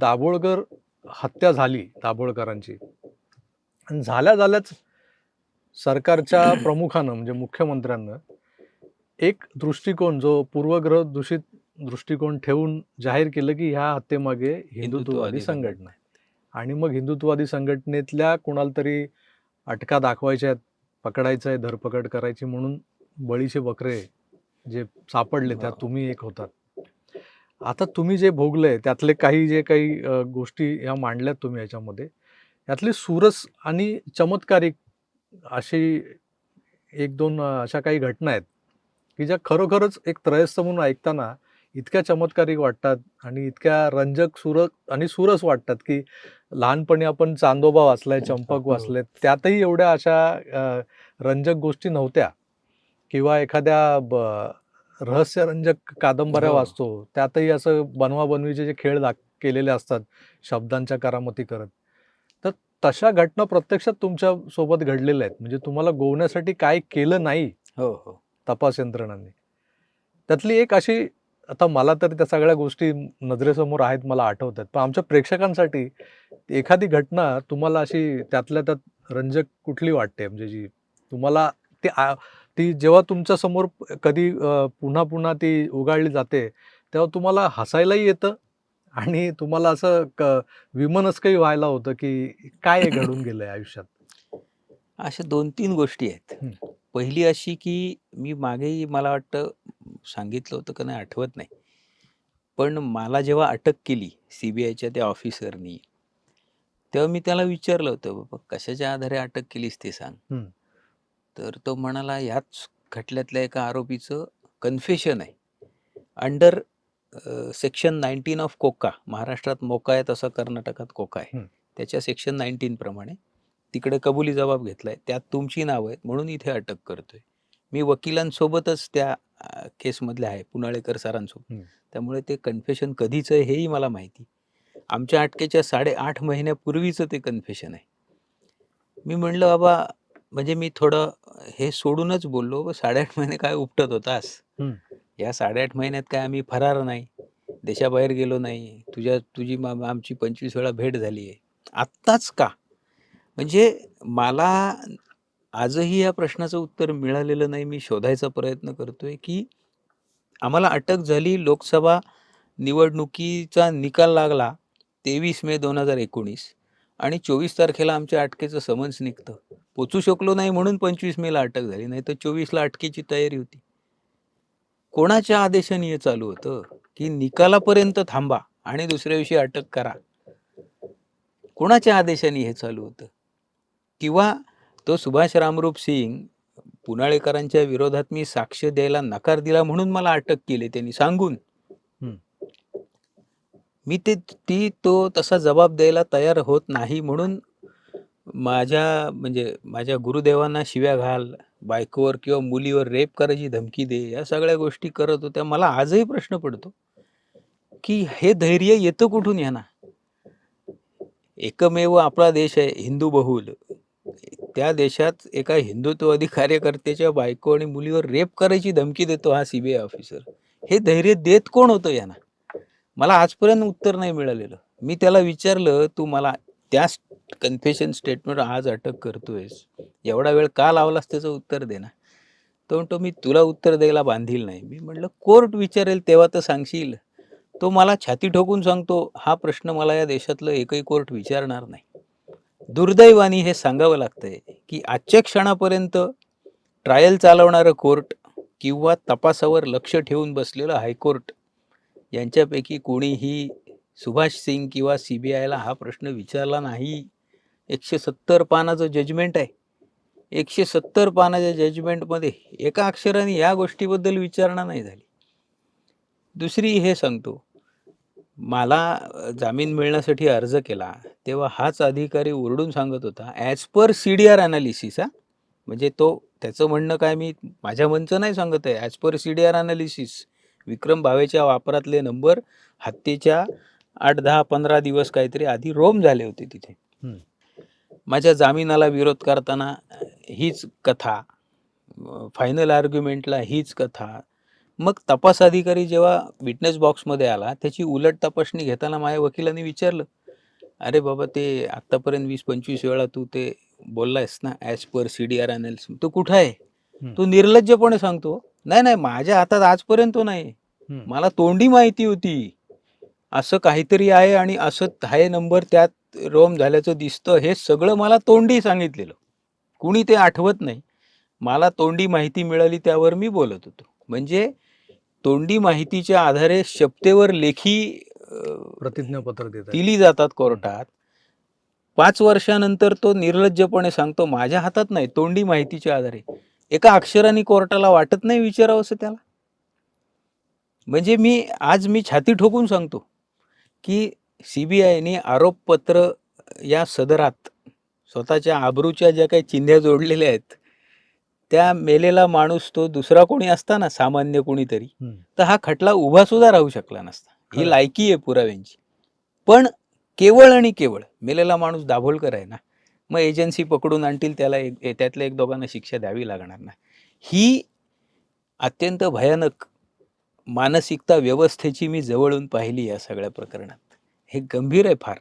दाभोळकर हत्या झाली दाभोळकरांची. आणि झाल्या झाल्याच सरकारच्या प्रमुखानं म्हणजे मुख्यमंत्र्यांनं एक दृष्टिकोन जो पूर्वग्रह दूषित दृष्टिकोन ठेवून जाहीर केलं की ह्या हत्येमागे हिंदुत्ववादी संघटना. आहे. आणि मग हिंदुत्ववादी संघटनेतल्या कोणाला तरी अटका दाखवायच्या आहेत पकडायचं आहे धरपकड करायची म्हणून बळीचे बकरे जे सापडले त्यात. तुम्ही एक होतात. आता तुम्ही जे भोगलंय त्यातले काही जे काही गोष्टी ह्या मांडल्यात तुम्ही याच्यामध्ये यातली सुरस आणि चमत्कारिक अशी एक दोन अशा काही घटना आहेत की ज्या खरोखरच एक त्रयस्थ म्हणून ऐकताना इतक्या चमत्कारिक वाटतात आणि इतक्या रंजक सुरक आणि सुरस वाटतात की लहानपणी आपण चांदोबा वाचलाय चंपक हो. वाचले त्यातही एवढ्या अशा रंजक गोष्टी नव्हत्या किंवा एखाद्या ब- रहस्यरंजक कादंबऱ्या हो. वाचतो. त्यातही असं बनवाबनवीचे जे खेळ दाख केलेले असतात शब्दांच्या करामती करत. तर तशा घटना प्रत्यक्षात तुमच्यासोबत घडलेल्या आहेत. म्हणजे तुम्हाला गोवण्यासाठी काय केलं नाही? हो हो. तपास यंत्रणांनी. त्यातली एक अशी आता मला तर त्या सगळ्या गोष्टी नजरेसमोर आहेत मला आठवतात. पण आमच्या प्रेक्षकांसाठी एखादी घटना तुम्हाला अशी त्यातल्या त्यात रंजक कुठली वाटते? म्हणजे जी तुम्हाला ती आ- ती जेव्हा तुमच्यासमोर कधी पुन्हा पुन्हा ती उगाळली जाते तेव्हा तुम्हाला हसायलाही येतं आणि तुम्हाला असं क विमनस्कही व्हायला होतं की काय घडून गेलंय आयुष्यात अशा दोन तीन गोष्टी आहेत. पहिली अशी की मी मागेही मला वाटतं सांगितलं होतं का नाही आठवत नाही पण मला जेव्हा अटक केली सी बी आयच्या त्या ऑफिसरनी तेव्हा मी त्याला विचारलं होतं बाबा कशाच्या आधारे अटक केलीस ते सांग. तर तो म्हणाला ह्याच खटल्यातल्या एका आरोपीचं कन्फेशन आहे. Under section nineteen of COCA महाराष्ट्रात मोका आहे तसं कर्नाटकात कोका आहे. त्याच्या सेक्शन नाईन्टीन प्रमाणे तिकडे कबुली जबाब घेतलाय. त्यात तुमची नावं आहेत म्हणून इथे अटक करतोय. मी वकिलांसोबतच त्या केसमधले आहे पुनाळेकर सरांसोबत. त्यामुळे ते कन्फेशन कधीचं आहे हेही मला माहिती. आमच्या अटकेच्या साडेआठ महिन्यापूर्वीचं ते कन्फेशन आहे. मी म्हणलं बाबा म्हणजे मी थोडं हे सोडूनच बोललो "ब, साडेआठ महिने काय उपटत होतास. या साडेआठ महिन्यात काय आम्ही फरार नाही देशाबाहेर गेलो नाही तुझ्या तुझी मा आमची पंचवीस वेळा भेट झाली आहे. आत्ताच का? म्हणजे मला आजही या प्रश्नाचं उत्तर मिळालेलं नाही मी शोधायचा प्रयत्न करतोय की आम्हाला अटक झाली लोकसभा निवडणुकीचा निकाल लागला तेवीस मे दोन हजार एकोणीस आणि चोवीस तारखेला आमच्या अटकेचं समन्स निघतं. पोचू शकलो नाही म्हणून पंचवीस मेला अटक झाली नाही तर चोवीसला अटकेची तयारी होती. कोणाच्या आदेशाने हे चालू होतं? की निकालापर्यंत थांबा आणि दुसऱ्या दिवशी अटक करा. कोणाच्या आदेशाने हे चालू होतं? किंवा तो सुभाष रामरूप सिंग पुनाळेकरांच्या विरोधात मी साक्ष द्यायला नकार दिला म्हणून मला अटक केली त्यांनी सांगून. मी ते ती तो तसा जबाब द्यायला तयार होत नाही म्हणून माझ्या म्हणजे माझ्या गुरुदेवांना शिव्या घाल बायकोवर किंवा मुलीवर रेप करायची धमकी दे या सगळ्या गोष्टी करत होत्या. मला आजही प्रश्न पडतो की हे धैर्य येतं कुठून यांना एकमेव आपला देश आहे हिंदू बहुल. त्या देशात एका हिंदुत्ववादी कार्यकर्त्याच्या बायको आणि मुलीवर रेप करायची धमकी देतो हा सीबीआय ऑफिसर. हे धैर्य देत कोण होतं यांना मला आजपर्यंत उत्तर नाही मिळालेलं. मी त्याला विचारलं तू मला त्या कन्फेशन स्टेटमेंट आज अटक करतोयस. एवढा वेळ का लावलास त्याचं उत्तर दे ना. तो म्हणतो मी तुला उत्तर द्यायला बांधील नाही. मी म्हटलं कोर्ट विचारेल तेव्हा तर सांगशील. तो मला छाती ठोकून सांगतो हा प्रश्न मला या देशातलं एकही कोर्ट विचारणार नाही. दुर्दैवानी हे सांगावं लागतंय की आजच्या क्षणापर्यंत ट्रायल चालवणारं कोर्ट किंवा तपासावर लक्ष ठेवून बसलेलं हायकोर्ट यांच्यापैकी कोणीही सुभाष सिंग किंवा सी बी आयला हा प्रश्न विचारला नाही. एकशे सत्तर पानाचं जजमेंट आहे. एकशे सत्तर पानाच्या जजमेंटमध्ये एका अक्षराने या गोष्टीबद्दल विचारणा नाही झाली. दुसरी हे सांगतो मला जामीन मिळण्यासाठी अर्ज केला तेव्हा हाच अधिकारी ओरडून सांगत होता as per C D R analysis हा? म्हणजे तो त्याचं म्हणणं काय मी माझ्या मनचं नाही सांगत आहे. As per C D R analysis Vikram भावेच्या वापरातले नंबर हत्येच्या आठ दहा पंधरा दिवस काहीतरी आधी रोम झाले होते तिथे. माझ्या जामिनाला विरोध करताना हीच कथा फायनल आर्ग्युमेंटला हीच कथा. मग तपास अधिकारी जेव्हा विटनेस बॉक्समध्ये आला त्याची उलट तपासणी घेताना माझ्या वकिलांनी विचारलं अरे बाबा ते आत्तापर्यंत वीस पंचवीस वेळा तू ते बोललायस ना as per C D R analysis तो कुठं आहे. तो निर्लज्जपणे सांगतो नाही नाही माझ्या हातात आजपर्यंत तो नाही. मला तोंडी माहिती होती. असं काहीतरी आहे आणि असं आहे नंबर त्यात रोम झाल्याचं दिसतं हे सगळं मला तोंडी सांगितलेलं. कुणी ते आठवत नाही. मला तोंडी माहिती मिळाली त्यावर मी बोलत होतो. म्हणजे तोंडी माहितीच्या आधारे शपथेवर लेखी प्रतिज्ञापत्र दिली जातात कोर्टात. पाच वर्षानंतर तो निर्लज्जपणे सांगतो माझ्या हातात नाही तोंडी माहितीच्या आधारे. एका अक्षराने कोर्टाला वाटत नाही विचारावं असं त्याला. म्हणजे मी आज मी छाती ठोकून सांगतो की सीबीआयने आरोपपत्र या सदरात स्वतःच्या आबरूच्या ज्या काही चिन्ह्या जोडलेल्या आहेत त्या मेलेला माणूस तो दुसरा कोणी असता ना सामान्य कोणीतरी. तर हा खटला उभा सुद्धा राहू शकला नसता ही. लायकी आहे पुराव्यांची पण केवळ आणि केवळ मेलेला माणूस दाभोलकर आहे ना मग एजन्सी पकडून आणतील त्याला एक त्यातल्या एक दोघांना शिक्षा द्यावी लागणार ना ही अत्यंत भयानक मानसिकता व्यवस्थेची मी जवळून पाहिली या सगळ्या प्रकरणात हे गंभीर आहे फार.